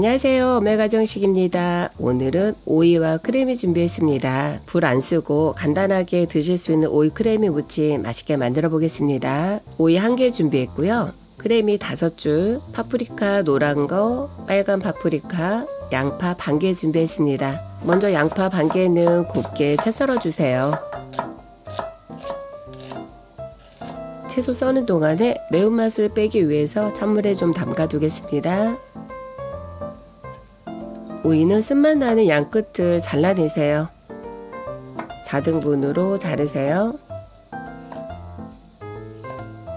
안녕하세요. 오메가 정식입니다. 오늘은 오이와 크림이 준비했습니다. 불 안 쓰고 간단하게 드실 수 있는 오이 크림이 무침 맛있게 만들어 보겠습니다. 오이 한 개 준비했고요. 크림이 다섯 줄, 파프리카 노란 거, 빨간 파프리카, 양파 반 개 준비했습니다. 먼저 양파 반 개는 곱게 채 썰어 주세요. 채소 써는 동안에 매운맛을 빼기 위해서 찬물에 좀 담가 두겠습니다. 오이는 쓴맛 나는 양 끝을 잘라내세요. 4등분으로 자르세요.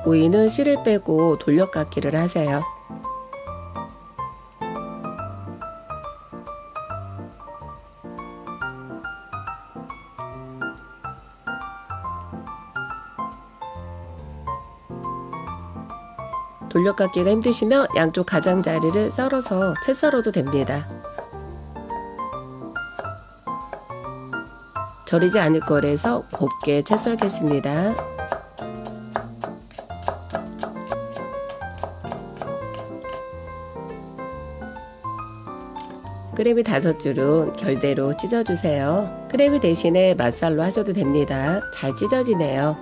오이는 씨를 빼고 돌려깎기를 하세요. 돌려깎기가 힘드시면 양쪽 가장자리를 썰어서 채 썰어도 됩니다. 절이지 않을 거라서 곱게 채 썰겠습니다. 크래비 다섯 줄은 결대로 찢어주세요. 크래비 대신에 맛살로 하셔도 됩니다. 잘 찢어지네요.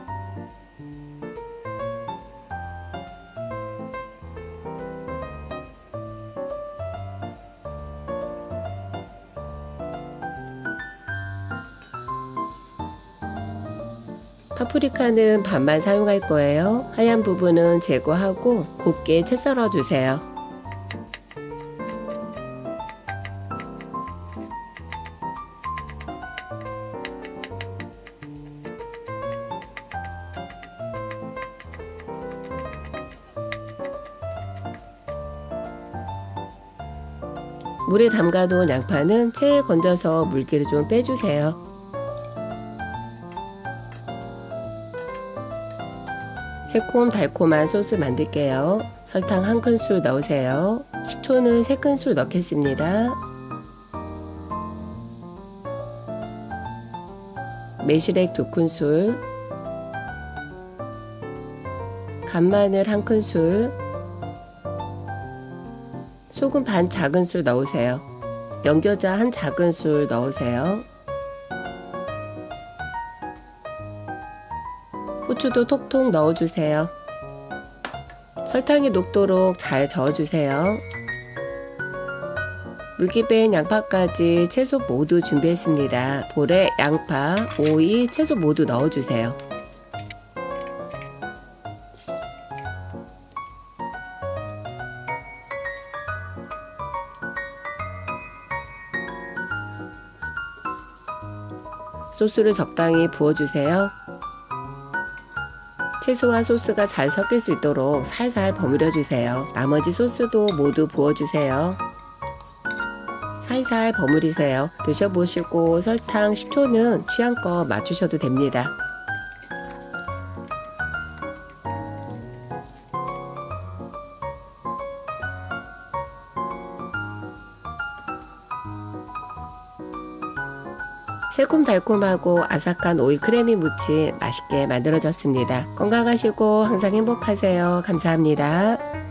파프리카는 반만 사용할 거예요. 하얀 부분은 제거하고 곱게 채 썰어 주세요. 물에 담가놓은 양파는 체에 건져서 물기를 좀 빼주세요. 새콤 달콤한 소스 만들게요. 설탕 한 큰술 넣으세요. 식초는 세 큰술 넣겠습니다. 매실액 두 큰술, 간마늘 한 큰술, 소금 반 작은술 넣으세요. 연겨자 한 작은술 넣으세요. 후추도 톡톡 넣어주세요. 설탕이 녹도록 잘 저어주세요. 물기 뺀 양파까지 채소 모두 준비했습니다. 볼에 양파, 오이, 채소 모두 넣어주세요. 소스를 적당히 부어주세요. 채소와 소스가 잘 섞일 수 있도록 살살 버무려 주세요. 나머지 소스도 모두 부어 주세요. 살살 버무리세요. 드셔보시고 설탕 10초는 취향껏 맞추셔도 됩니다. 새콤달콤하고 아삭한 오이 크래미 무침 맛있게 만들어졌습니다. 건강하시고 항상 행복하세요. 감사합니다.